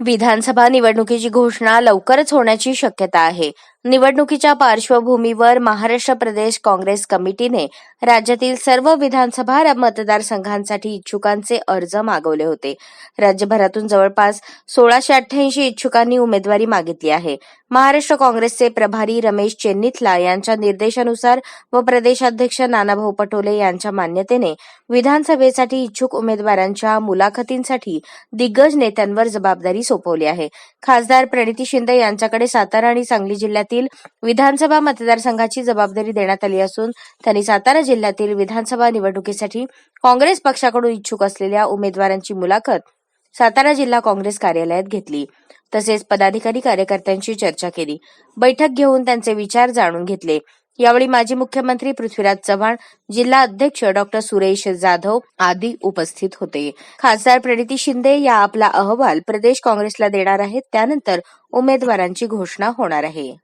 विधानसभा निवडणुकीची घोषणा लवकरच होण्याची शक्यता आहे. निवडणुकीच्या पार्श्वभूमीवर महाराष्ट्र प्रदेश काँग्रेस कमिटीने राज्यातील सर्व विधानसभा मतदारसंघांसाठी इच्छुकांचे अर्ज मागवले होते. राज्यभरातून जवळपास सोळाशे अठ्ठ्याऐंशी इच्छुकांनी उमेदवारी मागितली आहे. महाराष्ट्र काँग्रेसचे प्रभारी रमेश चेन्निथला यांच्या निर्देशानुसार व प्रदेशाध्यक्ष नानाभाऊ पटोले यांच्या मान्यतेने विधानसभेसाठी इच्छुक उमेदवारांच्या मुलाखतींसाठी दिग्गज नेत्यांवर जबाबदारी सोपवली आहे. खासदार प्रणिती शिंदे यांच्याकडे सातारा आणि सांगली जिल्ह्यातील विधानसभा मतदारसंघाची जबाबदारी देण्यात आली असून त्यांनी सातारा जिल्ह्यातील विधानसभा निवडणुकीसाठी काँग्रेस पक्षाकडून इच्छुक असलेल्या उमेदवारांची मुलाखत सातारा जिल्हा काँग्रेस कार्यालयात घेतली. तसेच पदाधिकारी कार्यकर्त्यांशी चर्चा केली. बैठक घेऊन त्यांचे विचार जाणून घेतले. यावेळी माजी मुख्यमंत्री पृथ्वीराज चव्हाण जिल्हा अध्यक्ष डॉक्टर सुरेश जाधव आदी उपस्थित होते. खासदार प्रणिती शिंदे या आपला अहवाल प्रदेश काँग्रेसला देणार आहेत त्यानंतर उमेदवारांची घोषणा होणार आहे.